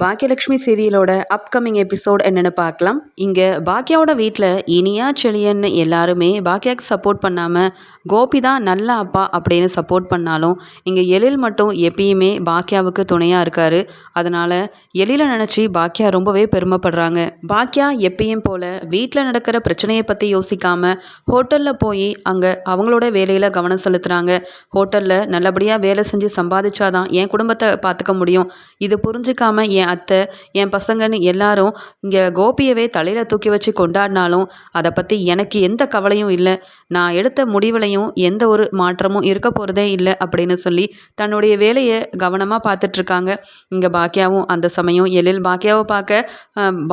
Baakiyalakshmi சீரியலோட upcoming episode என்னென்னு பார்க்கலாம். இங்கே பாக்கியாவோட வீட்டில் இனியா செழியன் எல்லாருமே பாக்கியாவுக்கு சப்போர்ட் பண்ணாமல் கோபி தான் நல்ல அப்பா அப்படின்னு சப்போர்ட் பண்ணாலும் இங்கே எழில் மட்டும் எப்பயுமே பாக்கியாவுக்கு துணையாக இருக்கார். அதனால் எழில நினச்சி பாக்கியா ரொம்பவே பெருமைப்படுறாங்க. பாக்கியா எப்பயும் போல் வீட்டில் நடக்கிற பிரச்சனையை பற்றி யோசிக்காமல் ஹோட்டலில் போய் அங்கே அவங்களோட வேலையில் கவனம் செலுத்துகிறாங்க ஹோட்டலில் நல்லபடியாக வேலை செஞ்சு சம்பாதிச்சாதான் என் குடும்பத்தை பார்த்துக்க முடியும். இது புரிஞ்சிக்காமல் என் அத்தை என் பசங்கன்னு எல்லாரும் இங்கே கோபியவே தலையில் தூக்கி வச்சு கொண்டாடினாலும் அதை பற்றி எனக்கு எந்த கவலையும் இல்லை. நான் எடுத்த முடிவுலையும் எந்த ஒரு மாற்றமும் இருக்க போகிறதே இல்லை அப்படின்னு சொல்லி தன்னுடைய வேலையை கவனமாக பார்த்துட்ருக்காங்க. இங்கே பாக்கியாவும் அந்த சமயம் எழில். பாக்கியாவை பார்க்க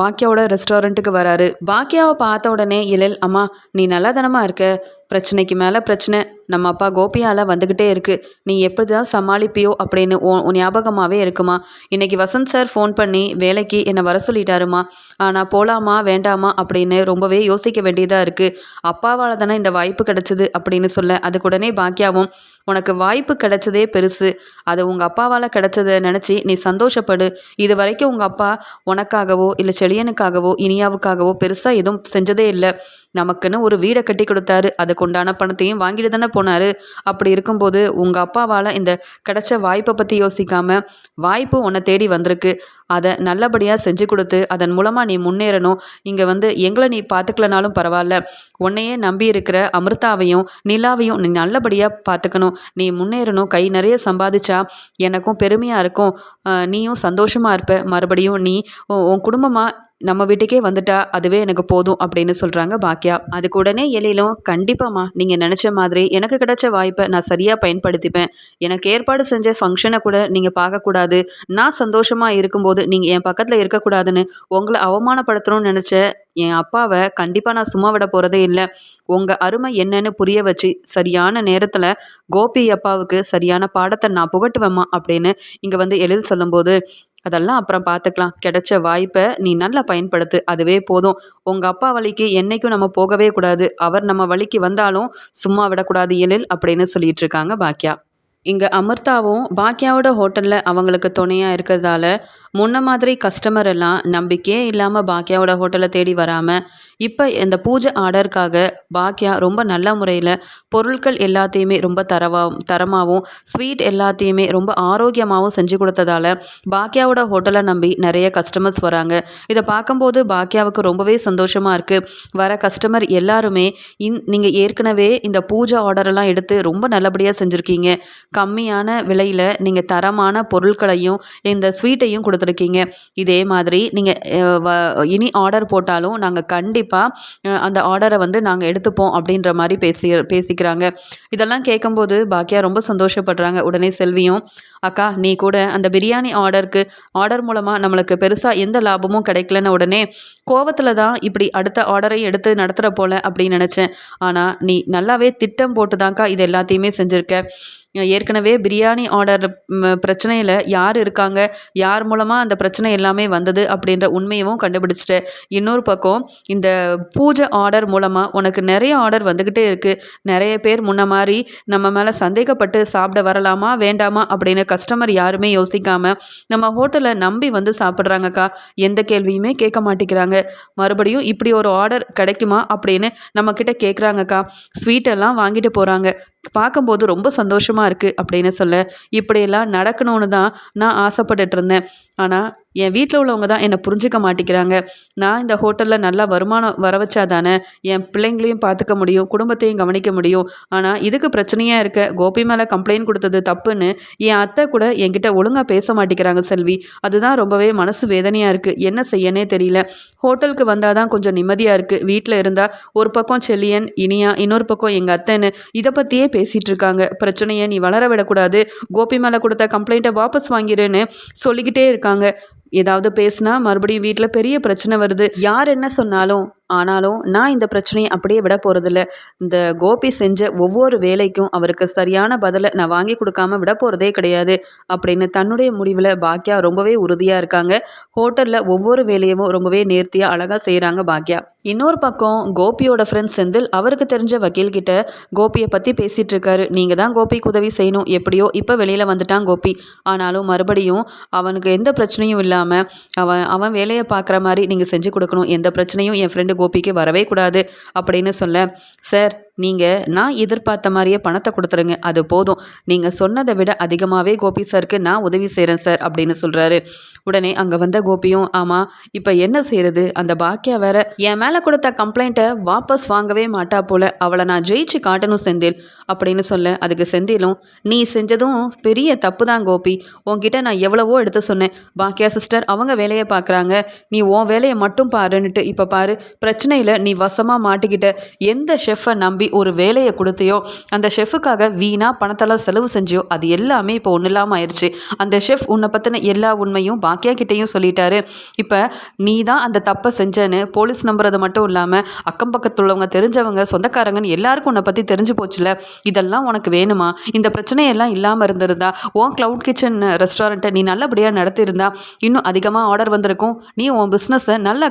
பாக்கியாவோட ரெஸ்டாரண்ட்டுக்கு வராரு. பாக்கியாவை பார்த்த உடனே எழில் அம்மா நீ நல்லா தானமாக இருக்க? பிரச்சனைக்கு மேலே பிரச்சனை. நம்ம அப்பா கோபியால் வந்துக்கிட்டே இருக்குது நீ எப்படி தான் சமாளிப்பியோ? அப்படின்னு உன் ஞாபகமாகவே இருக்குமா? இன்றைக்கி வசந்த் சார் ஃபோன் பண்ணி வேலைக்கு என்னை வர சொல்லிட்டாருமா? ஆனால் போகலாமா வேண்டாமா? அப்படின்னு ரொம்பவே யோசிக்க வேண்டியதாக இருக்குது அப்பாவால் தானே இந்த வாய்ப்பு கிடச்சிது அப்படின்னு சொல்ல அதுக்கு உடனே பாக்கியாவும் உனக்கு வாய்ப்பு கிடைச்சதே பெருசு. அது உங்கள் அப்பாவால் கிடைச்சதை நினச்சி நீ சந்தோஷப்படு. இது வரைக்கும் உங்கள் அப்பா உனக்காகவோ இல்லை செழியனுக்காகவோ இனியாவுக்காகவோ பெருசாக எதுவும் செஞ்சதே இல்லை. நமக்குன்னு ஒரு வீடை கட்டி கொடுத்தாரு. அதுக்குண்டான பணத்தையும் வாங்கிட்டு தானே போனார். அப்படி இருக்கும்போது உங்கள் அப்பாவால் இந்த கிடைச்ச வாய்ப்பை பற்றி யோசிக்காமல் வாய்ப்பு உன்னை தேடி வந்திருக்கு. அதை நல்லபடியாக செஞ்சு கொடுத்து அதன் மூலமாக நீ முன்னேறணும். இங்கே வந்து எங்களை நீ பார்த்துக்கலனாலும் பரவாயில்ல. உன்னையே நம்பி இருக்கிற அமிர்தாவையும் நிலாவையும் நீ நல்லபடியாக பார்த்துக்கணும் நீ முன்னேறணும். கை நிறைய சம்பாதிச்சா எனக்கும் பெருமையாக இருக்கும். நீயும் சந்தோஷமாக இருப்ப. மறுபடியும் நீ உன் குடும்பமாக நம்ம வீட்டுக்கே வந்துட்டா அதுவே எனக்கு போதும் அப்படின்னு சொல்கிறாங்க பாக்கியா அதுக்கு உடனே எழிலும் கண்டிப்பாம்மா நீங்கள் நினச்ச மாதிரி எனக்கு கிடைச்ச வாய்ப்பை நான் சரியாக பயன்படுத்திப்பேன். எனக்கு ஏற்பாடு செஞ்ச ஃபங்க்ஷனை கூட நீங்கள் பார்க்கக்கூடாது. நான் சந்தோஷமாக இருக்கும்போது நீங்கள் என் பக்கத்தில் இருக்கக்கூடாதுன்னு உங்களை அவமானப்படுத்தணும்னு நினச்ச என் அப்பாவை கண்டிப்பாக நான் சும்மா விட போகிறதே இல்லை. உங்கள் அருமை என்னன்னு புரிய வச்சு சரியான நேரத்தில் கோபி அப்பாவுக்கு சரியான பாடத்தை நான் புகட்டுவேம்மா அப்படின்னு இங்கே வந்து எழில் சொல்லும்போது அதெல்லாம் அப்புறம் பார்த்துக்கலாம் கிடைச்ச வாய்ப்பை நீ நல்லா பயன்படுத்து. அதுவே போதும். உங்கள் அப்பா வழிக்கு என்றைக்கும் நம்ம போகவே கூடாது. அவர் நம்ம வழிக்கு வந்தாலும் சும்மா விடக்கூடாது எழில் அப்படின்னு சொல்லிட்டு இருக்காங்க பாக்கியா இங்கே அமிர்தாவும் பாக்கியாவோட ஹோட்டலில் அவங்களுக்கு துணையாக இருக்கிறதால முன்ன மாதிரி கஸ்டமர் எல்லாம் நம்பிக்கையே இல்லாமல் பாக்கியாவோட ஹோட்டலை தேடி வராமல் இப்போ இந்த பூஜை ஆர்டருக்காக பாக்கியா ரொம்ப நல்ல முறையில் பொருட்கள் எல்லாத்தையுமே ரொம்ப தரவா தரமாகவும் ஸ்வீட் எல்லாத்தையுமே ரொம்ப ஆரோக்கியமாகவும் செஞ்சு கொடுத்ததால பாக்கியாவோட ஹோட்டலை நம்பி நிறைய கஸ்டமர்ஸ் வராங்க. இதை பார்க்கும்போது பாக்கியாவுக்கு ரொம்பவே சந்தோஷமாக இருக்குது வர கஸ்டமர் எல்லாருமே இந் நீங்கள் ஏற்கனவே இந்த பூஜை ஆர்டரெல்லாம் எடுத்து ரொம்ப நல்லபடியாக செஞ்சுருக்கீங்க. கம்மியான விலையில் நீங்கள் தரமான பொருட்களையும் இந்த ஸ்வீட்டையும் கொடுத்துருக்கீங்க. இதே மாதிரி நீங்கள் இனி ஆர்டர் போட்டாலும் நாங்கள் கண்டிப்பாக அந்த ஆர்டரை வந்து நாங்கள் எடுத்துப்போம் அப்படின்ற மாதிரி பேசி பேசிக்கிறாங்க. இதெல்லாம் கேட்கும்போது பாக்கியா ரொம்ப சந்தோஷப்படுறாங்க. உடனே செல்வியும் அக்கா நீ கூட அந்த பிரியாணி ஆர்டருக்கு ஆர்டர் மூலமாக நம்மளுக்கு பெருசாக எந்த லாபமும் கிடைக்கலன்னு உடனே கோவத்தில் தான் இப்படி அடுத்த ஆர்டரை எடுத்து நடத்துகிற போல அப்படின்னு நினச்சேன். ஆனால் நீ நல்லாவே திட்டம் போட்டு தான்க்கா இது எல்லாத்தையுமே செஞ்சுருக்க. ஏற்கனவே பிரியாணி ஆர்டர் பிரச்சனையில் யார் இருக்காங்க? யார் மூலமாக அந்த பிரச்சனை எல்லாமே வந்தது அப்படின்ற உண்மையும் கண்டுபிடிச்சிட்ட. இன்னொரு பக்கம் இந்த பூஜை ஆர்டர் மூலமாக உனக்கு நிறைய ஆர்டர் வந்துக்கிட்டே இருக்குது நிறைய பேர் முன்ன மாதிரி நம்ம மேலே சந்தேகப்பட்டு சாப்பிட வரலாமா வேண்டாமா அப்படின்னு கஸ்டமர் யாருமே யோசிக்காமல் நம்ம ஹோட்டலை நம்பி வந்து சாப்பிட்றாங்கக்கா. எந்த கேள்வியுமே கேட்க மாட்டேங்கிறாங்க. மறுபடியும் இப்படி ஒரு ஆர்டர் கிடைக்குமா அப்படின்னு நம்மக்கிட்ட கேட்குறாங்கக்கா ஸ்வீட்டெல்லாம் வாங்கிட்டு போகிறாங்க பார்க்கும்போது ரொம்ப சந்தோஷமாக இருக்குது அப்படின்னு சொல்ல இப்படியெல்லாம் நடக்கணும்னு தான் நான் ஆசைப்பட்டுட்டு இருந்தேன். ஆனால் என் வீட்டில் உள்ளவங்க தான் என்னை புரிஞ்சிக்க மாட்டேங்கிறாங்க. நான் இந்த ஹோட்டலில் நல்லா வருமானம் வர வச்சா தானே என் பிள்ளைங்களையும் பார்த்துக்க முடியும் குடும்பத்தையும் கவனிக்க முடியும். ஆனால் இதுக்கு பிரச்சனையாக இருக்க கோபி மேலே கம்ப்ளைண்ட் கொடுத்தது தப்புன்னு என் அத்தை கூட என்கிட்ட ஒழுங்காக பேச மாட்டேங்கிறாங்க செல்வி. அதுதான் ரொம்பவே மனசு வேதனையாக இருக்குது என்ன செய்யனே தெரியல. ஹோட்டலுக்கு வந்தால் தான் கொஞ்சம் நிம்மதியாக இருக்குது வீட்டில் இருந்தால் ஒரு பக்கம் செல்லியன் இனியா இன்னொரு பக்கம் எங்கள் அத்தைன்னு இதை பற்றியே பேசிகிட்டு இருக்காங்க பிரச்சனையை நீ வளர விடக்கூடாது. கோபி மேலே கொடுத்த கம்ப்ளைண்ட்டை வாபஸ் வாங்கிடுன்னு சொல்லிக்கிட்டே இருக்காங்க. ஏதாவது பேசினா மறுபடியும் வீட்டில் பெரிய பிரச்சனை வருது. யார் என்ன சொன்னாலும் ஆனாலும் நான் இந்த பிரச்சனையை அப்படியே விட போகிறதில்ல இந்த கோபி செஞ்ச ஒவ்வொரு வேலைக்கும் அவருக்கு சரியான பதிலை நான் வாங்கி கொடுக்காம விட போகிறதே கிடையாது அப்படின்னு தன்னுடைய முடிவில் பாக்யா ரொம்பவே உறுதியாக இருக்காங்க. ஹோட்டலில் ஒவ்வொரு வேலையும் ரொம்பவே நேர்த்தியாக அழகாக செய்கிறாங்க பாக்யா. இன்னொரு பக்கம் கோபியோட ஃப்ரெண்ட் செந்தில் அவருக்கு தெரிஞ்ச வக்கீல் கிட்ட கோபியை பற்றி பேசிகிட்டு இருக்காரு. நீங்கள் தான் கோபிக்கு உதவி செய்யணும். எப்படியோ இப்போ வெளியில் வந்துட்டான் கோபி. ஆனாலும் மறுபடியும் அவனுக்கு எந்த பிரச்சனையும் இல்லாமல் அவன் அவன் வேலையை பார்க்குற மாதிரி நீங்கள் செஞ்சு கொடுக்கணும். எந்த பிரச்சனையும் என் ஃப்ரெண்டு கோபிக்கு வரவே கூடாது அப்படின்னு சொல்ல சார் நீங்கள் நான் எதிர்பார்த்த மாதிரியே பணத்தை கொடுத்துருங்க அது போதும். நீங்கள் சொன்னதை விட அதிகமாகவே கோபி சாருக்கு நான் உதவி செய்கிறேன் சார் அப்படின்னு சொல்கிறாரு உடனே அங்கே வந்த கோபியும் ஆமாம் இப்போ என்ன செய்கிறது அந்த பாக்கியா வேற என் மேலே கொடுத்த கம்ப்ளைண்ட்டை வாபஸ் வாங்கவே மாட்டா போல அவளை நான் ஜெயிச்சு காட்டணும் செந்தில் அப்படின்னு சொல்ல அதுக்கு செந்திலும் நீ செஞ்சதும் பெரிய தப்பு தான் கோபி. உன்கிட்ட நான் எவ்வளவோ எடுத்து சொன்னேன். பாக்கியா சிஸ்டர் அவங்க வேலையை பார்க்குறாங்க நீ உன் வேலையை மட்டும் பாருன்னுட்டு இப்போ பாரு பிரச்சனையில் நீ வசமாக மாட்டிக்கிட்ட. எந்த ஷெஃப்பை நம்பி ஒரு வேலையை கொடுத்தியோ அந்த ஷெஃபுக்காக வீணாக பணத்தெல்லாம் செலவு செஞ்சியோ அது எல்லாமே இப்போ ஒன்றும் இல்லாமல் ஆயிடுச்சு அந்த ஷெஃப் உன்னை பற்றின எல்லா உண்மையும் பாக்கியா கிட்டேயும் சொல்லிட்டாரு. இப்போ நீ தான் அந்த தப்பை செஞ்சேன்னு போலீஸ் நம்புறது மட்டும் இல்லாமல் அக்கம் பக்கத்தில் உள்ளவங்க தெரிஞ்சவங்க சொந்தக்காரங்கன்னு எல்லாருக்கும் உன்னை பற்றி தெரிஞ்சு போச்சுல இதெல்லாம் உனக்கு வேணுமா? இந்த பிரச்சனையெல்லாம் இல்லாமல் இருந்திருந்தா உன் க்ளவுட் கிச்சன் ரெஸ்டாரண்ட்டை நீ நல்லபடியாக நடத்தியிருந்தா இன்னும் அதிகமாக ஆர்டர் வந்திருக்கும். நீ உன் பிஸ்னஸை நல்லா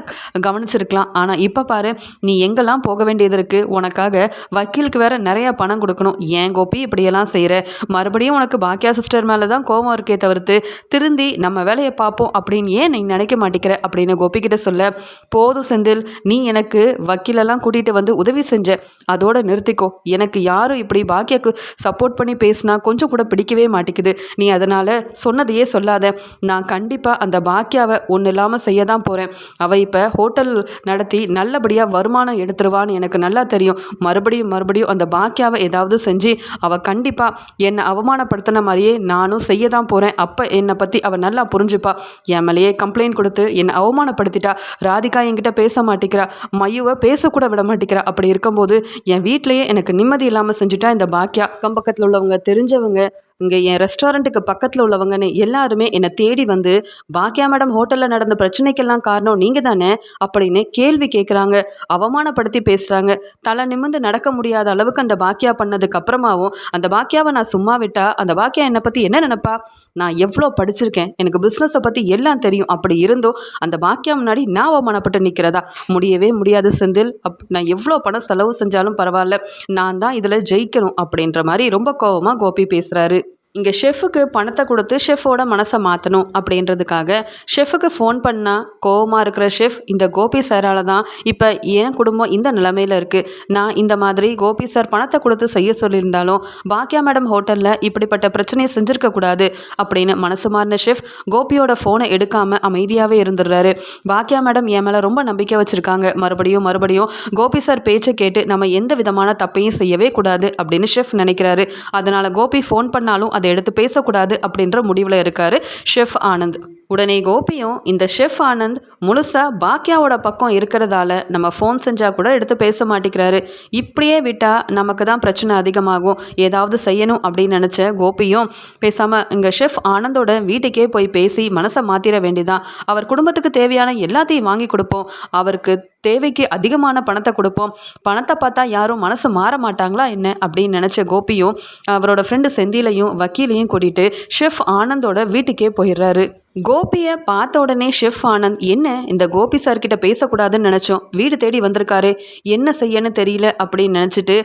கவனிச்சிருக்கலாம். ஆனால் இப்போ பாரு நீ எங்கெல்லாம் போக வேண்டியது இருக்குது உனக்காக வக்கீலுக்கு வேற நிறையா பணம் கொடுக்கணும். ஏன் கோபி இப்படியெல்லாம் செய்கிற மறுபடியும் உனக்கு பாக்கியா சிஸ்டர் மேலே தான் கோபம் இருக்கே தவிர்த்து திருந்தி நம்ம வேலையை பார்ப்போம் அப்படின்னு ஏன் நீ நினைக்க மாட்டேங்கிற அப்படின்னு கோபி கிட்ட சொல்ல போதும் செந்தில் நீ எனக்கு வக்கீலெல்லாம் கூட்டிகிட்டு வந்து உதவி செஞ்ச. அதோட நிறுத்திக்கோ. எனக்கு யாரும் இப்படி பாக்கியாக்கு சப்போர்ட் பண்ணி பேசினா கொஞ்சம் கூட பிடிக்கவே மாட்டேங்குது நீ அதனால் சொன்னதையே சொல்லாத. நான் கண்டிப்பாக அந்த பாக்கியாவை ஒன்றும் இல்லாமல் செய்ய தான் போகிறேன் அவள் இப்போ ஹோட்டல் நடத்தி நல்லபடியாக வருமானம் எடுத்துருவான்னு எனக்கு நல்லா தெரியும். மறுபடியும் மறுபடியும் அந்த பாக்கியாவை ஏதாவது செஞ்சு அவள் கண்டிப்பாக என்னை அவமானப்படுத்தின மாதிரியே நானும் செய்ய தான் போகிறேன் அப்போ என்னை பற்றி அவள் நல்லா புரிஞ்சுப்பா. என் மேலேயே கம்ப்ளைண்ட் கொடுத்து என்னை அவமானப்படுத்திட்டா. ராதிகா என்கிட்ட பேச மாட்டேங்கிறா. மையுவை பேசக்கூட விட மாட்டேங்கிறா. அப்படி இருக்கும்போது என் வீட்லேயே எனக்கு நிம்மதி இல்லாமல் செஞ்சுட்டா இந்த பாக்கியா. கம்பக்கத்தில் உள்ளவங்க தெரிஞ்சவங்க இங்கே என் ரெஸ்டாரண்ட்டுக்கு பக்கத்தில் உள்ளவங்கன்னு எல்லாருமே என்னை தேடி வந்து பாக்கியா மேடம் ஹோட்டலில் நடந்த பிரச்சனைக்கெல்லாம் காரணம் நீங்கள் தானே? அப்படின்னு கேள்வி கேட்குறாங்க அவமானப்படுத்தி பேசுகிறாங்க தலை நிமிந்து நடக்க முடியாத அளவுக்கு அந்த பாக்கியா பண்ணதுக்கு அப்புறமாவும் அந்த பாக்கியாவை நான் சும்மா விட்டா அந்த பாக்கியா என்னை பற்றி என்ன நினப்பா? நான் எவ்வளோ படிச்சிருக்கேன் எனக்கு பிஸ்னஸை பற்றி எல்லாம் தெரியும். அப்படி இருந்தும் அந்த பாக்கியா முன்னாடி நான் அவமானப்பட்டு நிற்கிறதா முடியவே முடியாது செந்தில். அப் நான் எவ்வளோ பணம் செலவு செஞ்சாலும் பரவாயில்ல. நான் தான் இதில் ஜெயிக்கணும். அப்படின்ற மாதிரி ரொம்ப கோபமாக கோபி பேசுகிறாரு இங்கே ஷெஃபுக்கு பணத்தை கொடுத்து ஷெஃபோட மனசை மாற்றணும் அப்படின்றதுக்காக ஷெஃபுக்கு ஃபோன் பண்ணால் கோவமாக இருக்கிற ஷெஃப் இந்த கோபி சாரால் தான் இப்போ என் குடும்பம் இந்த நிலமையில் இருக்குது நான் இந்த மாதிரி கோபி சார் பணத்தை கொடுத்து செய்ய சொல்லியிருந்தாலும் பாக்கியா மேடம் ஹோட்டலில் இப்படிப்பட்ட பிரச்சனையை செஞ்சுருக்கக்கூடாது அப்படின்னு மனசு மாறின ஷெஃப் கோபியோட ஃபோனை எடுக்காமல் அமைதியாகவே இருந்துடுறாரு. பாக்கியா மேடம் என் மேலே ரொம்ப நம்பிக்கை வச்சுருக்காங்க. மறுபடியும் மறுபடியும் கோபி சார் பேச்சை கேட்டு நம்ம எந்த விதமான தப்பையும் செய்யவே கூடாது அப்படின்னு ஷெஃப் நினைக்கிறாரு. அதனால் கோபி ஃபோன் பண்ணாலும் அதை எடுத்து பேசக்கூடாது அப்படின்ற முடிவில் இருக்கார் ஷெஃப் ஆனந்த். உடனே கோபியும் இந்த ஷெஃப் ஆனந்த் முழுசாக பாக்கியாவோட பக்கம் இருக்கிறதால நம்ம ஃபோன் செஞ்சால் கூட எடுத்து பேச மாட்டேங்கிறாரு இப்படியே விட்டால் நமக்கு தான் பிரச்சனை அதிகமாகும். ஏதாவது செய்யணும் அப்படின்னு நினச்ச கோபியும் பேசாமல் இங்கே ஷெஃப் ஆனந்தோட வீட்டுக்கே போய் பேசி மனசை மாற்றிட வேண்டிதான். அவர் குடும்பத்துக்கு தேவையான எல்லாத்தையும் வாங்கி கொடுப்போம். அவருக்கு தேவைக்கு அதிகமான பணத்தை கொடுப்போம். பணத்தை பார்த்தா யாரும் மனசு மாற மாட்டாங்களா என்ன அப்படின்னு நினச்ச கோபியும் அவரோட ஃப்ரெண்டு செந்திலையும் வக்கீலையும் கூட்டிகிட்டு ஷெஃப் ஆனந்தோட வீட்டுக்கே போயிடுறாரு. கோபியை பார்த்த உடனே ஷெஃப் ஆனந்த் என்ன? இந்த கோபி சார்கிட்ட பேசக்கூடாதுன்னு நினச்சோம். வீடு தேடி வந்திருக்காரு. என்ன செய்யன்னு தெரியல அப்படின்னு நினச்சிட்டு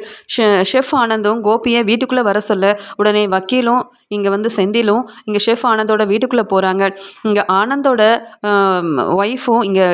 ஷெஃப் ஆனந்தும் கோபியை வீட்டுக்குள்ளே வர சொல்ல உடனே வக்கீலும் இங்கே வந்து செந்திலும் இங்கே ஷெஃப் ஆனந்தோட வீட்டுக்குள்ளே போகிறாங்க இங்கே ஆனந்தோட ஒய்ஃபும் இங்கே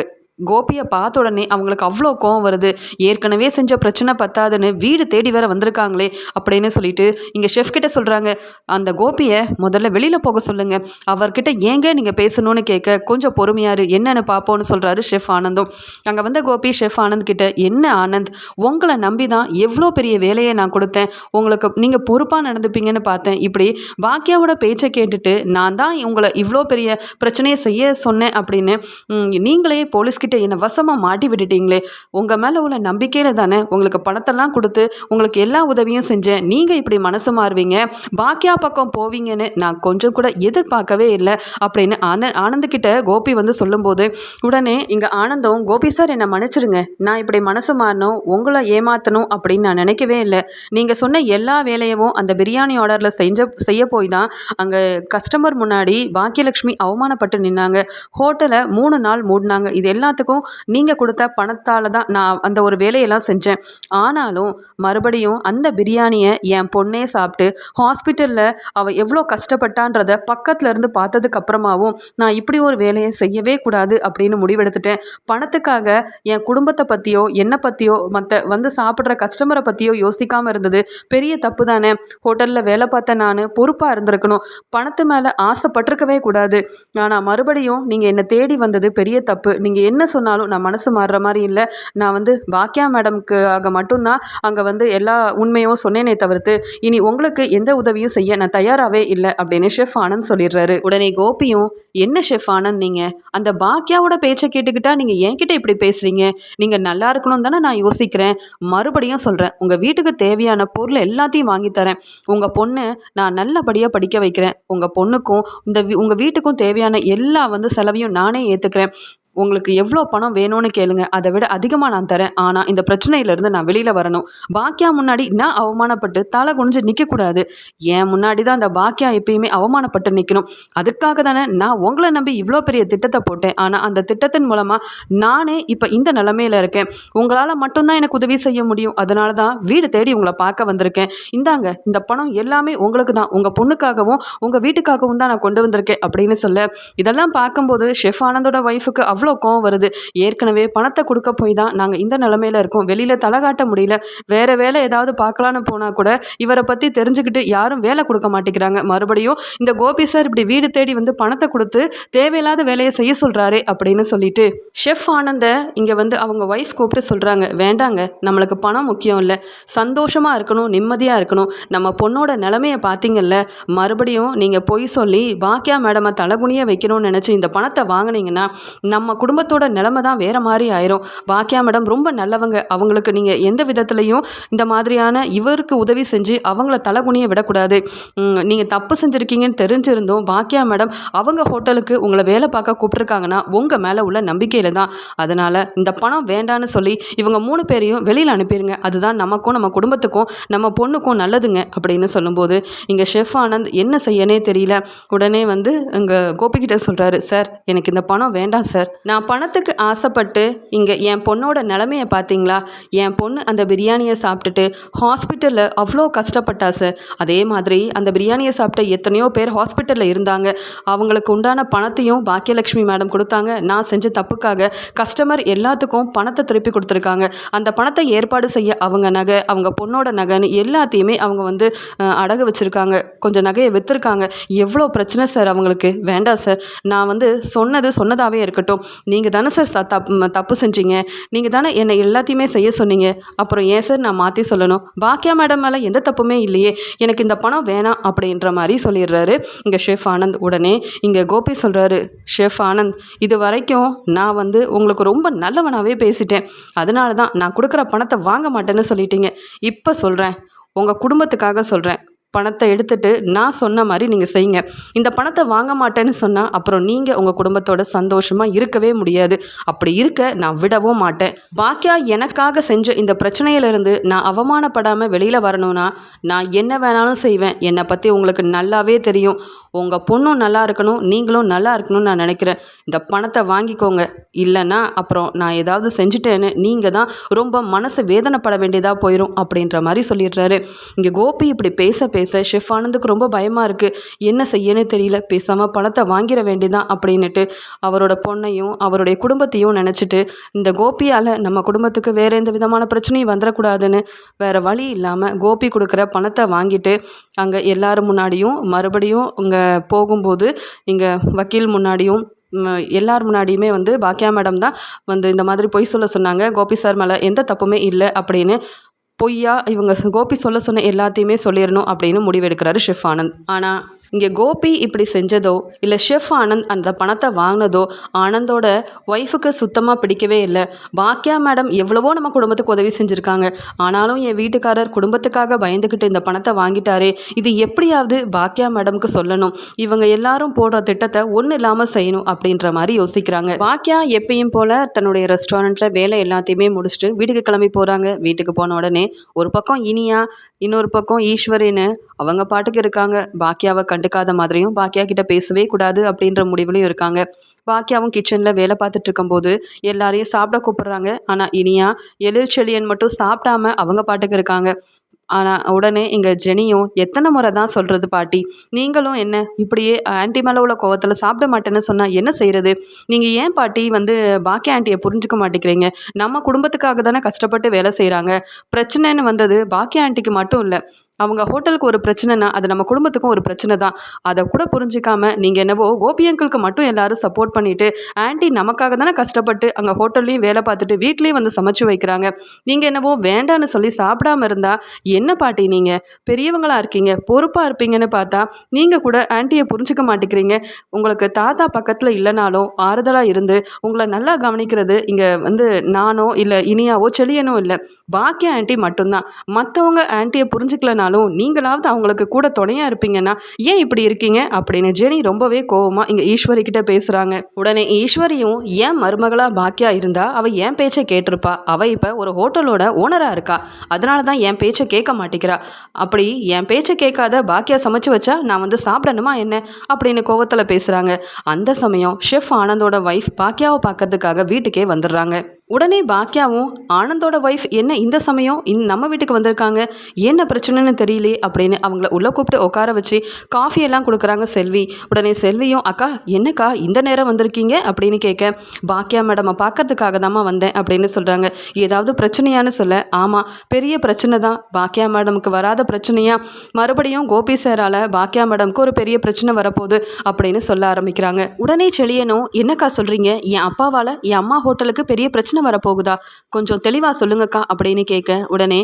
கோபியை பார்த்த உடனே அவங்களுக்கு அவ்வளோ கோவம் வருது. ஏற்கனவே செஞ்ச பிரச்சனை பத்தாதுன்னு வீடு தேடி வேற வந்திருக்காங்களே அப்படின்னு சொல்லிட்டு இங்கே ஷெஃப் கிட்ட சொல்கிறாங்க அந்த கோபியை முதல்ல வெளியில் போக சொல்லுங்கள் அவர்கிட்ட ஏங்க நீங்கள் பேசணும்னு கேட்க கொஞ்சம் பொறுமையாரு என்னென்னு பார்ப்போன்னு சொல்கிறாரு ஷெஃப் ஆனந்தும். அங்கே வந்த கோபி ஷெஃப் ஆனந்த் கிட்ட என்ன ஆனந்த் உங்களை நம்பி தான் எவ்வளோ பெரிய வேலையை நான் கொடுத்தேன். உங்களுக்கு நீங்கள் பொறுப்பாக நடந்துப்பீங்கன்னு பார்த்தேன். இப்படி பாக்கியாவோட பேச்சை கேட்டுட்டு நான் தான் உங்களை இவ்வளோ பெரிய பிரச்சனையை செய்ய சொன்னேன் அப்படின்னு நீங்களே போலீஸ்கிட்ட கிட்ட என்னை வசமாக மாட்டி விட்டுட்டீங்களே. உங்கள் மேலே உள்ள நம்பிக்கையில் தானே உங்களுக்கு பணத்தெல்லாம் கொடுத்து உங்களுக்கு எல்லா உதவியும் செஞ்சேன். நீங்கள் இப்படி மனசு மாறுவீங்க. பாக்கியா பக்கம் போவீங்கன்னு நான் கொஞ்சம் கூட எதிர்பார்க்கவே இல்லை அப்படின்னு ஆன ஆனந்துக்கிட்ட கோபி வந்து சொல்லும்போது உடனே இங்கே ஆனந்தம் கோபி சார் என்னை மன்னிச்சிருங்க. நான் இப்படி மனசு மாறணும் உங்களை ஏமாற்றணும் அப்படின்னு நான் நினைக்கவே இல்லை. நீங்கள் சொன்ன எல்லா வேலையவும் அந்த பிரியாணி ஆர்டரில் செஞ்ச செய்ய போய் தான் அங்கே கஸ்டமர் முன்னாடி பாக்கியலட்சுமி அவமானப்பட்டு நின்னாங்க. ஹோட்டலை மூணு நாள் மூடினாங்க. இது எல்லாத்தையும் எல்லாத்துக்கும் நீங்கள் கொடுத்த பணத்தால் தான் நான் அந்த ஒரு வேலையெல்லாம் செஞ்சேன். ஆனாலும் மறுபடியும் அந்த பிரியாணியை என் பொண்ணே சாப்பிட்டு ஹாஸ்பிட்டலில் அவள் எவ்வளோ கஷ்டப்பட்டான்றத பக்கத்தில் இருந்து பார்த்ததுக்கு அப்புறமாவும் நான் இப்படி ஒரு வேலையை செய்யவே கூடாது அப்படின்னு முடிவெடுத்துட்டேன். பணத்துக்காக என் குடும்பத்தை பற்றியோ என்னை பற்றியோ மற்ற வந்து சாப்பிட்ற கஸ்டமரை பற்றியோ யோசிக்காமல் இருந்தது. பெரிய தப்பு தானே. ஹோட்டலில் வேலை பார்த்த நான் பொறுப்பாக இருந்திருக்கணும். பணத்து மேலே ஆசைப்பட்டிருக்கவே கூடாது. ஆனால் மறுபடியும் நீங்கள் என்னை தேடி வந்தது பெரிய தப்பு. நீங்கள் என்ன சொன்னாலும் நான் மனசு மாறுற மாதிரி இல்லை. நான் வந்து பாக்கியா மேடம்க்கு ஆக மட்டும்தான் அங்கே வந்து எல்லா உண்மையும் சொன்னேனே தவிர்த்து இனி உங்களுக்கு எந்த உதவியும் செய்ய நான் தயாராகவே இல்லை அப்படின்னு ஷெஃப் ஆனந்த் சொல்லிடுறாரு. உடனே கோபியும் என்ன ஷெஃப் ஆனந்த் நீங்கள் அந்த பாக்கியாவோட பேச்சை கேட்டுக்கிட்டா நீங்கள் என்கிட்ட இப்படி பேசுகிறீங்க நீங்கள் நல்லா இருக்கணும் தானே நான் யோசிக்கிறேன். மறுபடியும் சொல்கிறேன் உங்கள் வீட்டுக்கு தேவையான பொருள் எல்லாத்தையும் வாங்கி தரேன். உங்கள் பொண்ணு நான் நல்லபடியாக படிக்க வைக்கிறேன். உங்கள் பொண்ணுக்கும் இந்த உங்கள் வீட்டுக்கும் தேவையான எல்லா வந்து செலவையும் நானே ஏற்றுக்கிறேன் உங்களுக்கு எவ்வளோ பணம் வேணும்னு கேளுங்க. அதை விட அதிகமாக நான் தரேன். ஆனால் இந்த பிரச்சனையிலேருந்து நான் வெளியில் வரணும். பாக்கியா முன்னாடி நான் அவமானப்பட்டு தலை குனிஞ்சு நிற்கக்கூடாது என் முன்னாடி தான் அந்த பாக்கியா எப்பயுமே அவமானப்பட்டு நிற்கணும் அதுக்காக தானே நான் உங்களை நம்பி இவ்வளோ பெரிய திட்டத்தை போட்டேன். ஆனால் அந்த திட்டத்தின் மூலமாக நானே இப்போ இந்த நிலமையில இருக்கேன். உங்களால் மட்டும்தான் எனக்கு உதவி செய்ய முடியும். அதனால தான் வீடு தேடி உங்களை பார்க்க வந்திருக்கேன். இந்தாங்க இந்த பணம் எல்லாமே உங்களுக்கு தான். உங்கள் பொண்ணுக்காகவும் உங்கள் வீட்டுக்காகவும் தான் நான் கொண்டு வந்திருக்கேன் அப்படின்னு சொல்ல. இதெல்லாம் பார்க்கும்போது ஷெஃப் ஆனந்தோட ஒய்ஃபுக்கு அவ்வளோ அவ்வளோ கோவம் வருது? ஏற்கனவே பணத்தை கொடுக்க போய் தான் நாங்கள் இந்த நிலமையில இருக்கோம். வெளியில் தலை காட்ட முடியல. வேறு வேலை ஏதாவது பார்க்கலான்னு போனால் கூட இவரை பற்றி தெரிஞ்சுக்கிட்டு யாரும் வேலை கொடுக்க மாட்டேங்கிறாங்க. மறுபடியும் இந்த கோபி சார் இப்படி வீடு தேடி வந்து பணத்தை கொடுத்து தேவையில்லாத வேலையை செய்ய சொல்கிறாரே அப்படின்னு சொல்லிட்டு ஷெஃப் ஆனந்த இங்கே வந்து அவங்க ஒய்ஃப் கூப்பிட்டு சொல்கிறாங்க வேண்டாங்க நம்மளுக்கு பணம் முக்கியம் இல்லை. சந்தோஷமாக இருக்கணும் நிம்மதியாக இருக்கணும். நம்ம பொண்ணோட நிலமையை பார்த்தீங்கல்ல மறுபடியும் நீங்கள் பொய் சொல்லி பாக்கியா மேடமை தலைகுனிய வைக்கணும்னு நினச்சி இந்த பணத்தை வாங்கினீங்கன்னா நம்ம குடும்பத்தோட நிலமை தான் வேறு மாதிரி ஆயிரும். பாக்கியா மேடம் ரொம்ப நல்லவங்க. அவங்களுக்கு நீங்கள் எந்த விதத்துலையும் இந்த மாதிரியான இவருக்கு உதவி செஞ்சு அவங்கள தலைகுனிய விடக்கூடாது. நீங்கள் தப்பு செஞ்சுருக்கீங்கன்னு தெரிஞ்சிருந்தோம் பாக்கியா மேடம் அவங்க ஹோட்டலுக்கு உங்களை வேலை பார்க்க கூப்பிட்ருக்காங்கன்னா உங்கள் மேலே உள்ள நம்பிக்கையில் தான். அதனால் இந்த பணம் வேண்டான்னு சொல்லி இவங்க மூணு பேரையும் வெளியில் அனுப்பிடுங்க அதுதான் நமக்கும் நம்ம குடும்பத்துக்கும் நம்ம பொண்ணுக்கும் நல்லதுங்க அப்படின்னு சொல்லும்போது இங்கே ஷெஃப் ஆனந்த் என்ன செய்யனே தெரியல. உடனே வந்து இங்கே கோபிக்கிட்ட சொல்கிறாரு சார் எனக்கு இந்த பணம் வேண்டாம் சார். நான் பணத்துக்கு ஆசைப்பட்டு இங்கே என் பொண்ணோட நிலமையை பார்த்தீங்களா என் பொண்ணு அந்த பிரியாணியை சாப்பிட்டுட்டு ஹாஸ்பிட்டலில் அவ்வளோ கஷ்டப்பட்டா சார் அதே மாதிரி அந்த பிரியாணியை சாப்பிட்ட எத்தனையோ பேர் ஹாஸ்பிட்டலில் இருந்தாங்க. அவங்களுக்கு உண்டான பணத்தையும் பாக்கியலட்சுமி மேடம் கொடுத்தாங்க. நான் செஞ்ச தப்புக்காக கஸ்டமர் எல்லாத்துக்கும் பணத்தை திருப்பி கொடுத்துருக்காங்க. அந்த பணத்தை ஏற்பாடு செய்ய அவங்க நகை அவங்க பொண்ணோட நகைன்னு எல்லாத்தையுமே அவங்க வந்து அடகு வச்சுருக்காங்க. கொஞ்சம் நகையை விற்றுருக்காங்க எவ்வளோ பிரச்சனை சார் அவங்களுக்கு? வேண்டாம் சார் நான் வந்து சொன்னது சொன்னதாகவே இருக்கட்டும். நீங்கள் தானே சார் தப்பு தப்பு செஞ்சீங்க. நீங்கள் தானே என்னை எல்லாத்தையுமே செய்ய சொன்னீங்க. அப்புறம் ஏன் சார் நான் மாற்றி சொல்லணும்? பாக்கியா மேடம் மேலே எந்த தப்புமே இல்லையே. எனக்கு இந்த பணம் வேணாம் அப்படின்ற மாதிரி சொல்லிடுறாரு. இங்கே ஷெஃப் ஆனந்த் உடனே இங்கே கோபி சொல்கிறாரு ஷெஃப் ஆனந்த் இது வரைக்கும் நான் வந்து உங்களுக்கு ரொம்ப நல்லவனாகவே பேசிட்டேன். அதனால தான் நான் கொடுக்குற பணத்தை வாங்க மாட்டேன்னு சொல்லிட்டீங்க. இப்போ சொல்கிறேன் உங்கள் குடும்பத்துக்காக சொல்கிறேன் பணத்தை எடுத்துட்டு நான் சொன்ன மாதிரி நீங்கள் செய்யுங்க. இந்த பணத்தை வாங்க மாட்டேன்னு சொன்னால் அப்புறம் நீங்கள் உங்கள் குடும்பத்தோட சந்தோஷமாக இருக்கவே முடியாது. அப்படி இருக்க நான் விடவும் மாட்டேன். பாக்கியா எனக்காக செஞ்ச இந்த பிரச்சனையிலிருந்து நான் அவமானப்படாமல் வெளியில் வரணும்னா நான் என்ன வேணாலும் செய்வேன். என்னை பற்றி உங்களுக்கு நல்லாவே தெரியும். உங்கள் பொண்ணும் நல்லா இருக்கணும் நீங்களும் நல்லா இருக்கணும்னு நான் நினைக்கிறேன். இந்த பணத்தை வாங்கிக்கோங்க. இல்லைன்னா அப்புறம் நான் ஏதாவது செஞ்சுட்டேன்னு நீங்கள் தான் ரொம்ப மனசு வேதனைப்பட வேண்டியதாக போயிடும் அப்படின்ற மாதிரி சொல்லிடுறாரு. இங்கே கோபி இப்படி பேச பேச ஷெஃப் ஆனந்துக்கு ரொம்ப பயமாக இருக்குது என்ன செய்யனே தெரியல. பேசாமல் பணத்தை வாங்கிட வேண்டிதான் அப்படின்னுட்டு அவரோட பொண்ணையும் அவருடைய குடும்பத்தையும் நினச்சிட்டு இந்த கோபியால் நம்ம குடும்பத்துக்கு வேறு எந்த விதமான பிரச்சனையும் வந்துடக்கூடாதுன்னு வேறு வழி இல்லாமல் கோபி கொடுக்குற பணத்தை வாங்கிட்டு அங்கே எல்லோரும் முன்னாடியும் மறுபடியும் இங்கே போகும்போது இங்கே வக்கீல் முன்னாடியும் எல்லார் முன்னாடியுமே வந்து பாக்கியா மேடம் தான் வந்து இந்த மாதிரி பொய் சொல்ல சொன்னாங்க. கோபி சார் மேலே எந்த தப்புமே இல்லை அப்படின்னு பொய்யா இவங்க கோபி சொல்ல சொன்ன எல்லாத்தையுமே சொல்லிடணும் அப்படின்னு முடிவெடுக்கிறாரு ஷெஃப் ஆனந்த். ஆனால் இங்கே கோபி இப்படி செஞ்சதோ இல்லை ஷெஃப் ஆனந்த் அந்த பணத்தை வாங்கினதோ ஆனந்தோட ஒய்ஃபுக்கு சுத்தமாக பிடிக்கவே இல்லை. பாக்கியா மேடம் எவ்வளவோ நம்ம குடும்பத்துக்கு உதவி செஞ்சுருக்காங்க. ஆனாலும் என் வீட்டுக்காரர் குடும்பத்துக்காக பயந்துக்கிட்டு இந்த பணத்தை வாங்கிட்டாரே இது எப்படியாவது பாக்கியா மேடம்க்கு சொல்லணும். இவங்க எல்லாரும் போடுற திட்டத்தை ஒன்றும் இல்லாமல் செய்யணும் அப்படின்ற மாதிரி யோசிக்கிறாங்க. பாக்கியா எப்பயும் போல் தன்னுடைய ரெஸ்டாரண்ட்டில் வேலை எல்லாத்தையுமே முடிச்சுட்டு வீட்டுக்கு கிளம்பி போகிறாங்க வீட்டுக்கு போன உடனே ஒரு பக்கம் இனியா இன்னொரு பக்கம் ஈஸ்வரின்னு அவங்க பாட்டுக்கு இருக்காங்க. பாக்கியாவை கண்டுக்காத மாதிரியும் பாக்கியா கிட்ட பேசவே கூடாது அப்படின்ற முடிவுலையும் இருக்காங்க. பாக்கியாவும் கிச்சனில் வேலை பார்த்துட்டு இருக்கும்போது எல்லாரையும் சாப்பிட கூப்பிட்றாங்க. ஆனால் இனியா எழில் செழியன் மட்டும் சாப்பிடாம அவங்க பாட்டுக்கு இருக்காங்க. ஆனால் உடனே இங்கே ஜெனியும் எத்தனை முறை தான் சொல்கிறது பாட்டி? நீங்களும் என்ன? இப்படியே ஆன்டி மேலே உள்ள கோவத்தில் சாப்பிட மாட்டேன்னு சொன்னால் என்ன செய்கிறது நீங்கள் ஏன் பாட்டி வந்து பாக்கி ஆண்டியை புரிஞ்சுக்க மாட்டேங்கிறீங்க? நம்ம குடும்பத்துக்காக தானே கஷ்டப்பட்டு வேலை செய்கிறாங்க பிரச்சனைன்னு வந்தது பாக்கி ஆண்டிக்கு மட்டும் இல்லை. அவங்க ஹோட்டலுக்கு ஒரு பிரச்சனைனா அது நம்ம குடும்பத்துக்கும் ஒரு பிரச்சனை தான் அதை கூட புரிஞ்சிக்காம நீங்கள் என்னவோ கோபி அங்கிளுக்கு மட்டும் எல்லாரும் சப்போர்ட் பண்ணிட்டு ஆன்ட்டி நமக்காக தானே கஷ்டப்பட்டு அங்கே ஹோட்டல்லையும் வேலை பார்த்துட்டு வீட்லேயும் வந்து சமைச்சு வைக்கிறாங்க. நீங்கள் என்னவோ வேண்டான்னு சொல்லி சாப்பிடாம இருந்தால் என்ன பாட்டி நீங்கள் பெரியவங்களாக இருக்கீங்க பொறுப்பாக இருப்பீங்கன்னு பார்த்தா நீங்கள் கூட ஆன்ட்டியை புரிஞ்சுக்க மாட்டேங்கிறீங்க. உங்களுக்கு தாத்தா பக்கத்தில் இல்லைனாலும் ஆறுதலாக இருந்து உங்களை நல்லா கவனிக்கிறது இங்கே வந்து நானோ இல்லை இனியாவோ செளியனோ இல்லை. பாக்கிய ஆன்ட்டி மட்டும்தான். மற்றவங்க ஆன்ட்டியை புரிஞ்சுக்கலனாலும் நீங்களாவது அவங்களுக்கு கூட துணையாக இருப்பீங்கன்னா ஏன் இப்படி இருக்கீங்க? அப்படின்னு ஜெனி ரொம்பவே கோவமாக இங்கே ஈஸ்வரி கிட்ட பேசுகிறாங்க உடனே ஈஸ்வரியும் ஏன் மருமகளாக பாக்கியா இருந்தா? அவள் ஏன் பேச்சை கேட்டிருப்பா? அவள் இப்போ ஒரு ஹோட்டலோட ஓனராக இருக்கா? அதனால தான் என் பேச்சை கேட்க மாட்டேங்கிறா. அப்படி என் பேச்சை கேட்காத பாக்கியா சமைச்சு வச்சா நான் வந்து சாப்பிடணுமா என்ன? அப்படின்னு கோவத்தில் பேசுகிறாங்க அந்த சமயம் ஷெஃப் ஆனந்தோட ஒய்ஃப் பாக்கியாவை பார்க்கறதுக்காக வீட்டுக்கே வந்துடுறாங்க. உடனே பாக்கியாவும் ஆனந்தோட ஒய்ஃப் என்ன இந்த சமயம்? இந் நம்ம வீட்டுக்கு வந்திருக்காங்க. என்ன பிரச்சனைன்னு தெரியலே அப்படின்னு அவங்கள உள்ளே கூப்பிட்டு உட்கார வச்சு காஃபி எல்லாம் கொடுக்குறாங்க செல்வி. உடனே செல்வியும் அக்கா என்னக்கா இந்த நேரம் வந்திருக்கீங்க? அப்படின்னு கேட்க பாக்கியா மேடமை பார்க்கறதுக்காக தாம்மா வந்தேன் அப்படின்னு சொல்கிறாங்க ஏதாவது பிரச்சனையான்னு சொல்ல. ஆமாம் பெரிய பிரச்சனை தான். பாக்கியா மேடமுக்கு வராத பிரச்சனையாக மறுபடியும் கோபி சாரால் பாக்கியா மேடம்க்கு ஒரு பெரிய பிரச்சனை வரப்போகுது அப்படின்னு சொல்ல ஆரம்பிக்கிறாங்க. உடனே செழியனும் என்னக்கா சொல்கிறீங்க என் அப்பாவால் என் அம்மா ஹோட்டலுக்கு பெரிய பிரச்சனை வரப்போகுதா? கொஞ்சம் தெளிவாக சொல்லுங்கக்கா அப்படின்னு கேட்க உடனே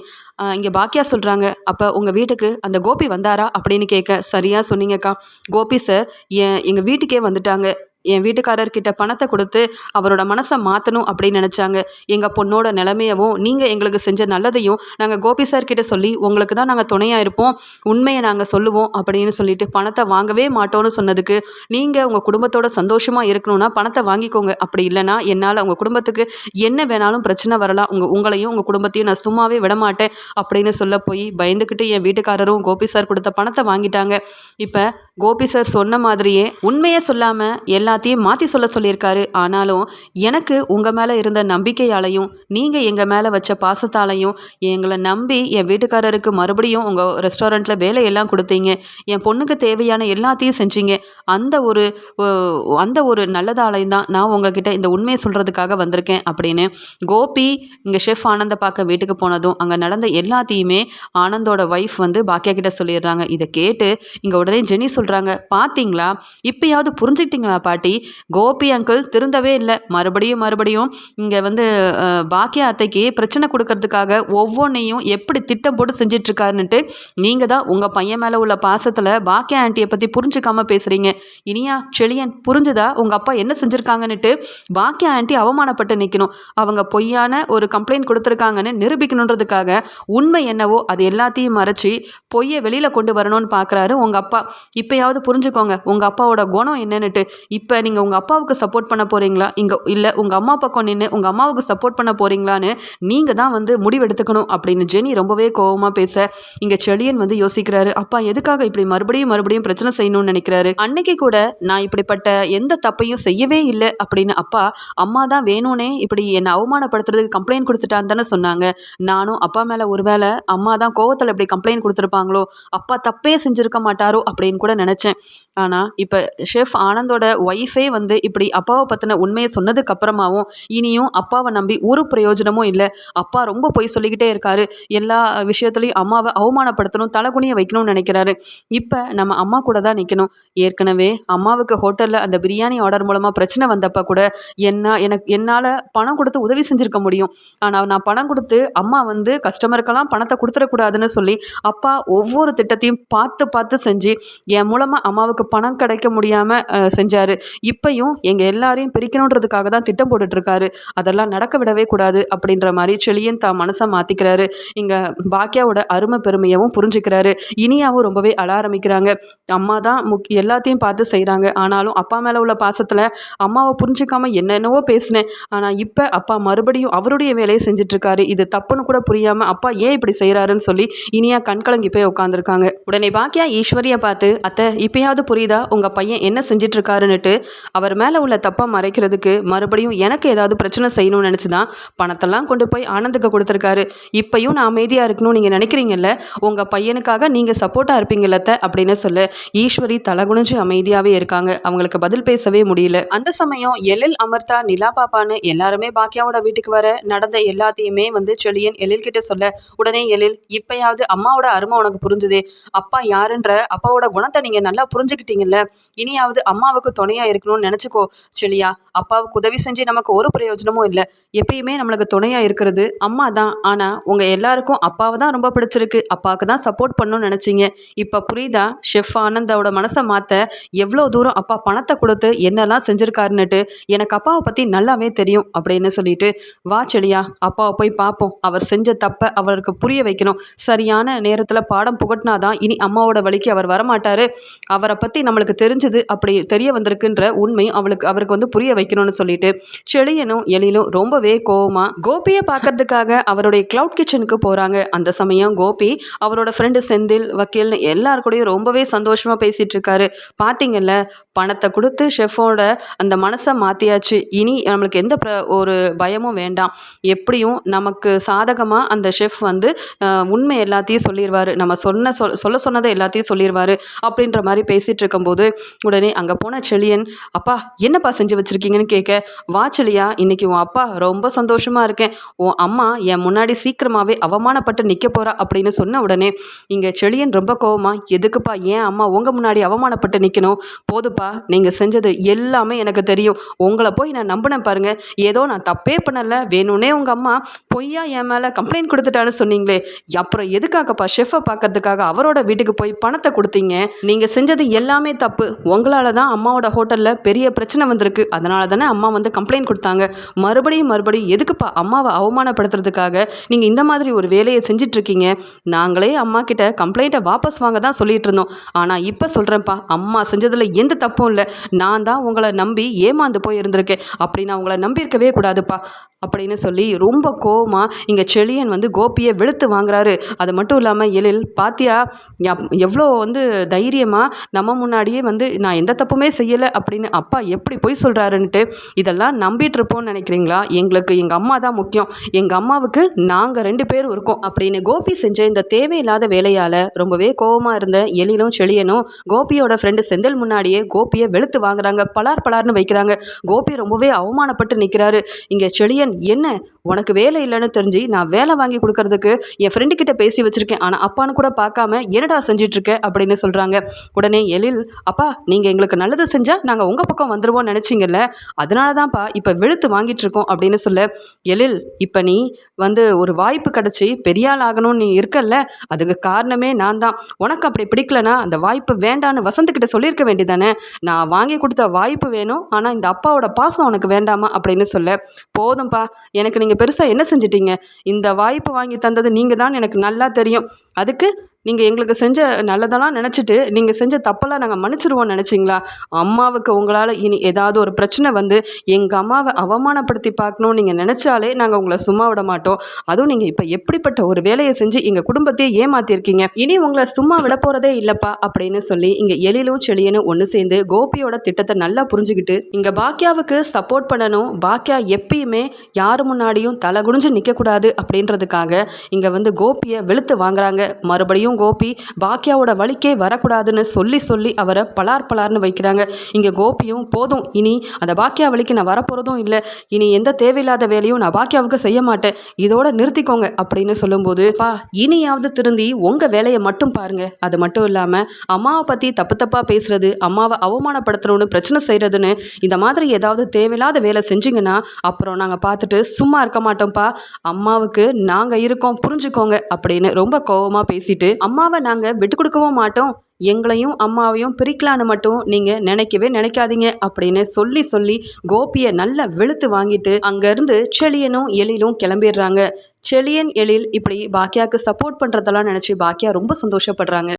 இங்கே பாக்கியா சொல்கிறாங்க அப்போ உங்கள் வீட்டுக்கு அந்த கோபி வந்தாரா? அப்படின்னு கேட்க சரியாக சொன்னீங்கக்கா. கோபி சார் என் எங்கள் வீட்டுக்கே வந்துட்டாங்க. என் வீட்டுக்காரர்கிட்ட பணத்தை கொடுத்து அவரோட மனசை மாற்றணும் அப்படின்னு நினச்சாங்க. எங்கள் பொண்ணோட நிலைமையவும் நீங்கள் எங்களுக்கு செஞ்ச நல்லதையும் நாங்கள் கோபி சார் கிட்ட சொல்லி உங்களுக்கு தான் நாங்கள் துணையாக இருப்போம். உண்மையை நாங்கள் சொல்லுவோம். அப்படின்னு சொல்லிட்டு பணத்தை வாங்கவே மாட்டோம்னு சொன்னதுக்கு நீங்கள் உங்கள் குடும்பத்தோட சந்தோஷமாக இருக்கணும்னா பணத்தை வாங்கிக்கோங்க. அப்படி இல்லைன்னா என்னால் உங்கள் குடும்பத்துக்கு என்ன வேணாலும் பிரச்சனை வரலாம். உங்கள் உங்களையும் உங்கள் குடும்பத்தையும் நான் சும்மாவே விட மாட்டேன் அப்படின்னு சொல்ல போய் பயந்துக்கிட்டு என் வீட்டுக்காரரும் கோபி சார் கொடுத்த பணத்தை வாங்கிட்டாங்க. இப்போ கோபி சார் சொன்ன மாதிரியே உண்மையை சொல்லாமல் எல்லாத்தையும் மாற்றி சொல்ல சொல்லியிருக்காரு. ஆனாலும் எனக்கு உங்கள் மேலே இருந்த நம்பிக்கையாலையும் நீங்கள் எங்கள் மேலே வச்ச பாசத்தாலையும் எங்களை நம்பி என் வீட்டுக்காரருக்கு மறுபடியும் உங்கள் ரெஸ்டாரண்ட்டில் வேலையெல்லாம் கொடுத்தீங்க. என் பொண்ணுக்கு தேவையான எல்லாத்தையும் செஞ்சீங்க. அந்த ஒரு அந்த ஒரு நல்லதாலையும் தான் நான் உங்ககிட்ட இந்த உண்மையை சொல்கிறதுக்காக வந்திருக்கேன் அப்படின்னு கோபி இங்கே ஷெஃப் ஆனந்தை பார்க்க வீட்டுக்கு போனதும் அங்கே நடந்த எல்லாத்தையுமே ஆனந்தோட ஒய்ஃப் வந்து பாக்கியா கிட்ட சொல்லிடுறாங்க. இதை கேட்டு இங்கே உடனே ஜெனி சொல்கிறாங்க பார்த்தீங்களா இப்பயாவது புரிஞ்சுக்கிட்டீங்களா பாட்டி? கோபி அங்கிள் திருந்தவே இல்லை. மறுபடியும் மறுபடியும் இங்கே வந்து பாக்கிய பாக்கியா அத்தைக்கு பிரச்சனை கொடுக்கறதுக்காக ஒவ்வொன்றையும் எப்படி திட்டம் போட்டு செஞ்சிட்ருக்காருன்னுட்டு நீங்கள் தான் உங்கள் பையன் மேலே உள்ள பாசத்தில் பாக்கியா ஆண்டியை பற்றி புரிஞ்சுக்காம பேசுகிறீங்க இனியா செழியன் புரிஞ்சுதா? உங்கள் அப்பா என்ன செஞ்சுருக்காங்கன்னுட்டு பாக்கியா ஆண்டி அவமானப்பட்டு நிற்கணும் அவங்க பொய்யான ஒரு கம்ப்ளைண்ட் கொடுத்துருக்காங்கன்னு நிரூபிக்கணுன்றதுக்காக உண்மை என்னவோ அது எல்லாத்தையும் மறைச்சி பொய்யை வெளியில் கொண்டு வரணும்னு பார்க்குறாரு உங்கள் அப்பா. இப்போயாவது புரிஞ்சுக்கோங்க உங்கள் அப்பாவோட குணம் என்னன்னுட்டு. இப்போ இப்போ நீங்கள் உங்கள் அப்பாவுக்கு சப்போர்ட் பண்ண போகிறீங்களா இங்கே இல்லை உங்கள் அம்மா பக்கம் நின்று உங்கள் அம்மாவுக்கு சப்போர்ட் பண்ண போகிறீங்களான்னு நீங்கள் தான் வந்து முடிவெடுத்துக்கணும் அப்படின்னு ஜெனி ரொம்பவே கோவமாக பேச இங்கே செழியன் வந்து யோசிக்கிறாரு அப்பா எதுக்காக இப்படி மறுபடியும் மறுபடியும் பிரச்சனை செய்யணும்னு நினைக்கிறாரு? அன்னைக்கு கூட நான் இப்படிப்பட்ட எந்த தப்பையும் செய்யவே இல்லை அப்படின்னு அப்பா அம்மா தான் வேணும்னே இப்படி என்னை அவமானப்படுத்துறதுக்கு கம்ப்ளைண்ட் கொடுத்துட்டான்னு தானே சொன்னாங்க. நானும் அப்பா மேலே ஒருவேளை அம்மா தான் கோவத்தில் இப்படி கம்ப்ளைண்ட் கொடுத்துருப்பாங்களோ அப்பா தப்பே செஞ்சுருக்க மாட்டாரோ அப்படின்னு கூட நினச்சேன். ஆனால் இப்போ ஷெஃப் ஆனந்தோட ஒய்ஃப் வந்து இப்படி அப்பாவை பற்றின உண்மையை சொன்னதுக்கு அப்புறமாவும் இனியும் அப்பாவை நம்பி ஒரு பிரயோஜனமும் இல்லை. அப்பா ரொம்ப பொய் சொல்லிக்கிட்டே இருக்காரு. எல்லா விஷயத்துலையும் அம்மாவை அவமானப்படுத்தணும் தலைகுனியை வைக்கணும்னு நினைக்கிறாரு. இப்போ நம்ம அம்மா கூட தான் நிற்கணும் ஏற்கனவே அம்மாவுக்கு ஹோட்டலில் அந்த பிரியாணி ஆர்டர் மூலமாக பிரச்சனை வந்தப்போ கூட என்ன எனக்கு என்னால் பணம் கொடுத்து உதவி செஞ்சுருக்க முடியும். ஆனால் நான் பணம் கொடுத்து அம்மா வந்து கஸ்டமருக்கெல்லாம் பணத்தை கொடுத்துடக்கூடாதுன்னு சொல்லி அப்பா ஒவ்வொரு திட்டத்தையும் பார்த்து பார்த்து செஞ்சு என் மூலமாக அம்மாவுக்கு பணம் கிடைக்க முடியாமல் செஞ்சார். இப்பையும் எங்கள் எல்லாரையும் பிரிக்கணுன்றதுக்காக தான் திட்டம் போட்டுட்ருக்காரு. அதெல்லாம் நடக்க விடவே கூடாது அப்படின்ற மாதிரி செளியன் தான் மனசை மாற்றிக்கிறாரு இங்கே பாக்கியாவோட அருமை பெருமையவும் புரிஞ்சுக்கிறாரு. இனியாவும் ரொம்பவே அழ ஆரம்பிக்கிறாங்க. அம்மா தான் முக் எல்லாத்தையும் பார்த்து செய்கிறாங்க ஆனாலும் அப்பா மேலே உள்ள பாசத்தில் அம்மாவை புரிஞ்சுக்காம என்னென்னவோ பேசினேன். ஆனால் இப்போ அப்பா மறுபடியும் அவருடைய வேலையை செஞ்சிட்ருக்காரு. இது தப்புன்னு கூட புரியாமல் அப்பா ஏன் இப்படி செய்கிறாருன்னு சொல்லி இனியா கண்கலங்கி போய் உட்காந்துருக்காங்க உடனே பாக்கியா ஈஸ்வரியை பார்த்து அத்தை இப்பயாவது புரியுதா? உங்கள் பையன் என்ன செஞ்சிட்ருக்காருன்னுட்டு அவர் மேலே உள்ள தப்பை மறைக்கிறதுக்கு மறுபடியும் எனக்கு ஏதாவது பிரச்சனை செய்யணும்னு நினச்சி தான் பணத்தெல்லாம் கொண்டு போய் ஆனந்துக்கு கொடுத்துருக்காரு. இப்பையும் நான் அமைதியாக இருக்கணும்னு நீங்கள் நினைக்கிறீங்கல்ல? உங்கள் பையனுக்காக நீங்கள் சப்போர்ட்டாக இருப்பீங்கல்லத்த அப்படின்னு சொல்ல ஈஸ்வரி தலகுணிஞ்சு அமைதியாகவே இருக்காங்க. அவங்களுக்கு பதில் பேசவே முடியல. அந்த சமயம் எழில் அமர்த்தா நிலா பாப்பான்னு எல்லாருமே பாக்கியாவோட வீட்டுக்கு வர நடந்த எல்லாத்தையுமே வந்து செழியன் எழில் கிட்ட சொல்ல உடனே எழில் இப்பயாவது அம்மாவோட அருமை உனக்கு புரிஞ்சுதே? அப்பா யாருன்ற அப்பாவோட குணத்தை நீங்க நல்லா புரிஞ்சுக்கிட்டீங்கல்ல. இனியாவது அம்மாவுக்கு துணையா இருக்கணும்னு நினைச்சுக்கோ செழியா அப்பாவுக்கு உதவி செஞ்சு நமக்கு ஒரு பிரயோஜனமும் இல்லை. எப்பயுமே நம்மளுக்கு துணையா இருக்கிறது அம்மா தான். ஆனா உங்க எல்லாருக்கும் அப்பாவை தான் ரொம்ப பிடிச்சிருக்கு. அப்பாவுக்கு தான் சப்போர்ட் பண்ணணும்னு நினைச்சீங்க. இப்ப புரியுதா? ஷெஃப் ஆனந்தோட மனசை மாத்த எவ்வளோ தூரம் அப்பா பணத்தை கொடுத்து என்னெல்லாம் செஞ்சிருக்காருன்னுட்டு எனக்கு அப்பாவை பத்தி நல்லாவே தெரியும் அப்படின்னு சொல்லிட்டு வா செலியா அப்பாவை போய் பார்ப்போம் அவர் செஞ்ச தப்பை அவருக்கு புரிய வைக்கணும். சரியான நேரத்தில் பாடம் புகட்டினாதான் இனி அம்மாவோட வழிக்கு அவர் வரமாட்டார். அவரை பற்றி நம்மளுக்கு தெரிஞ்சது அப்படி தெரிய வந்திருக்குன்ற உண்மை அவளுக்கு அவருக்கு வந்து புரிய வைக்கணும்னு சொல்லிட்டு செழியனும் எழிலும் ரொம்பவே கோவமாக கோபியை பார்க்கறதுக்காக அவருடைய கிளவுட் கிச்சனுக்கு போகிறாங்க அந்த சமயம் கோபி அவரோட ஃப்ரெண்டு செந்தில் வக்கீல்னு எல்லார் கூடயும் ரொம்பவே சந்தோஷமாக பேசிகிட்டு இருக்காரு பார்த்தீங்கல்ல பணத்தை கொடுத்து ஷெஃபோட அந்த மனசை மாற்றியாச்சு இனி நம்மளுக்கு எந்த ப்ர ஒரு பயமும் வேண்டாம். எப்படியும் நமக்கு சாதகமாக அந்த ஷெஃப் வந்து உண்மை எல்லாத்தையும் சொல்லிடுவார் நம்ம சொன்ன சொல் சொல்ல சொன்னதை எல்லாத்தையும் சொல்லிடுவார் அப்படின்ற மாதிரி பேசிகிட்டு இருக்கும்போது உடனே அங்கே போன செழியன் அப்பா என்னப்பா செஞ்சு வச்சுருக்கீங்கன்னு கேட்க வா செழியா இன்னைக்கு உன் அப்பா ரொம்ப சந்தோஷமாக இருக்கேன். உன் அம்மா என் முன்னாடி சீக்கிரமாகவே அவமானப்பட்டு நிற்க போகிறா அப்படின்னு சொன்ன உடனே இங்கே செழியன் ரொம்ப கோவமாக எதுக்குப்பா ஏன் அம்மா உங்கள் முன்னாடி அவமானப்பட்டு நிற்கணும் போதுப்பா நீங்கள் செஞ்சது எல்லாமே எனக்கு தெரியும். உங்களை போய் நான் நம்பினேன் பாருங்கள் ஏதோ நான் தப்பே பண்ணலை. வேணும்னே உங்கள் அம்மா பொய்யா என் மேலே கம்ப்ளைண்ட் கொடுத்துட்டான்னு சொன்னீங்களே. அப்புறம் எதுக்காகப்பா ஷெஃப்பை பார்க்கறதுக்காக அவரோட வீட்டுக்கு போய் பணத்தை கொடுத்தீங்க. நீங்கள் செஞ்சது எல்லாமே தப்பு. உங்களால் தான் அம்மாவோட ஹோட்டலில் பெரிய பிரச்சனை வந்திருக்கு. அதனால தானே அம்மா வந்து கம்ப்ளைண்ட் கொடுத்தாங்க. மறுபடியும் மறுபடியும் எதுக்குப்பா அம்மாவை அவமானப்படுத்துறதுக்காக நீங்கள் இந்த மாதிரி ஒரு வேலையை செஞ்சிட்ருக்கீங்க? நாங்களே அம்மா கிட்ட கம்ப்ளைண்ட்டை வாபஸ் வாங்க தான் சொல்லிட்டு இருந்தோம். ஆனால் இப்போ சொல்கிறேன்ப்பா அம்மா செஞ்சதில் எந்த தப்பும் இல்லை. நான் தான் உங்களை நம்பி ஏமாந்து போய் இருந்திருக்கேன் அப்படி நான் உங்களை நம்பியிருக்கவே கூடாதுப்பா. அப்படின்னு சொல்லி ரொம்ப கோவமாக இங்கே செழியன் வந்து கோபியை வெளுத்து வாங்குறாரு. அது மட்டும் இல்லாமல் எழில் பாத்தியா எவ்வளோ வந்து தைரியமாக நம்ம முன்னாடியே வந்து நான் எந்த தப்புமே செய்யலை அப்படின்னு அப்பா எப்படி பொய் சொல்கிறாருன்ட்டு இதெல்லாம் நம்பிட்டு இருப்போம்னு நினைக்கிறீங்களா? எங்களுக்கு எங்கள் அம்மா தான் முக்கியம். எங்கள் அம்மாவுக்கு நாங்கள் ரெண்டு பேரும் இருக்கோம் அப்படின்னு கோபி செஞ்ச இந்த தேவையில்லாத வேலையால் ரொம்பவே கோவமாக இருந்த எழிலும் செழியனும் கோபியோட ஃப்ரெண்டு செந்தில் முன்னாடியே கோபியை வெளுத்து வாங்குறாங்க. பலார் பலார்னு வைக்கிறாங்க. கோபி ரொம்பவே அவமானப்பட்டு நிற்கிறாரு இங்கே செழியன் என்ன? உனக்கு வேலை இல்லைன்னு தெரிஞ்சு நான் வேலை வாங்கி கொடுக்கறதுக்கு என் ஃப்ரெண்டு கிட்ட பேசி வச்சுருக்கேன். ஆனால் அப்பான்னு கூட பார்க்காம என்னடா செஞ்சிட்ருக்க? அப்படின்னு சொல்கிறாங்க உடனே எழில் அப்பா நீங்கள் எங்களுக்கு நல்லது செஞ்சால் நாங்கள் உங்கள் பக்கம் வந்துடுவோம்னு நினச்சிங்கல்ல? அதனால தான்ப்பா இப்போ வெளுத்து வாங்கிட்டு இருக்கோம் அப்படின்னு சொல்ல எழில் இப்போ நீ வந்து ஒரு வாய்ப்பு கிடச்சி பெரியாள் ஆகணும்னு நீ இருக்கல்ல? அதுக்கு காரணமே நான் தான். உனக்கு அப்படி பிடிக்கலனா அந்த வாய்ப்பு வேண்டான்னு வசந்துக்கிட்ட சொல்லியிருக்க வேண்டியதானே? நான் வாங்கி கொடுத்த வாய்ப்பு வேணும் ஆனால் இந்த அப்பாவோட பாசம் உனக்கு வேண்டாமா? அப்படின்னு சொல்ல போதும்ப்பா எனக்கு நீங்கள் பெருசாக என்ன செஞ்சிட்டீங்க? இந்த வாய்ப்பு வாங்கி தந்தது நீங்கள் தான் எனக்கு நல்லா தெரியும். அதுக்கு நீங்கள் எங்களுக்கு செஞ்ச நல்லதெல்லாம் நினச்சிட்டு நீங்கள் செஞ்ச தப்பெல்லாம் நாங்கள் மன்னிச்சிருவோம்னு நினச்சிங்களா? அம்மாவுக்கு உங்களால் இனி ஏதாவது ஒரு பிரச்சனை வந்து எங்கள் அம்மாவை அவமானப்படுத்தி பார்க்கணும்னு நீங்கள் நினச்சாலே நாங்கள் உங்களை சும்மா விட மாட்டோம். அதுவும் நீங்கள் இப்போ எப்படிப்பட்ட ஒரு வேலையை செஞ்சு எங்கள் குடும்பத்தையே ஏமாத்திருக்கீங்க? இனி உங்களை சும்மா விட போகிறதே இல்லைப்பா அப்படின்னு சொல்லி இங்கே எழிலும் செழியனும் ஒன்று சேர்ந்து கோபியோட திட்டத்தை நல்லா புரிஞ்சுக்கிட்டு இங்கே பாக்கியாவுக்கு சப்போர்ட் பண்ணணும். பாக்கியா எப்பயுமே யார் முன்னாடியும் தலை குனிஞ்சு நிற்கக்கூடாது அப்படின்றதுக்காக இங்கே வந்து கோபியை வெளுத்து வாங்குறாங்க. மறுபடியும் செழியனும் கோபி. பாக்கியாவோட வழிக்கே வரக்கூடாதுன்னு சொல்லி சொல்லி அவரை பலார் பலார்னு வைக்கிறாங்க. இங்கே கோபியும் போதும் இனி அந்த பாக்கியா வழிக்கு நான் வரப்போகிறதும் இல்லை. இனி எந்த தேவையில்லாத வேலையும் நான் பாக்கியாவுக்கு செய்ய மாட்டேன். இதோட நிறுத்திக்கோங்க அப்படின்னு சொல்லும்போது பா இனியாவது திருந்தி உங்கள் வேலையை மட்டும் பாருங்க. அது மட்டும் இல்லாமல் அம்மாவை பற்றி தப்பு தப்பாக பேசுறது அம்மாவை அவமானப்படுத்தணும்னு பிரச்சனை செய்கிறதுன்னு இந்த மாதிரி ஏதாவது தேவையில்லாத வேலை செஞ்சிங்கன்னா அப்புறம் நாங்கள் பார்த்துட்டு சும்மா இருக்க மாட்டோம்ப்பா. அம்மாவுக்கு நாங்கள் இருக்கோம் புரிஞ்சுக்கோங்க அப்படின்னு ரொம்ப கோவமாக பேசிட்டு அம்மாவை நாங்கள் விட்டு கொடுக்கவும் மாட்டோம். எங்களையும் அம்மாவையும் பிரிக்கலான்னு மட்டும் நீங்கள் நினைக்கவே நினைக்காதீங்க அப்படின்னு சொல்லி சொல்லி கோபியை நல்லா வெளுத்து வாங்கிட்டு அங்கேருந்து செளியனும் எழிலும் கிளம்பிடுறாங்க. செளியன் எழில் இப்படி பாக்கியாவுக்கு சப்போர்ட் பண்ணுறதெல்லாம் நினச்சி பாக்கியா ரொம்ப சந்தோஷப்படுறாங்க.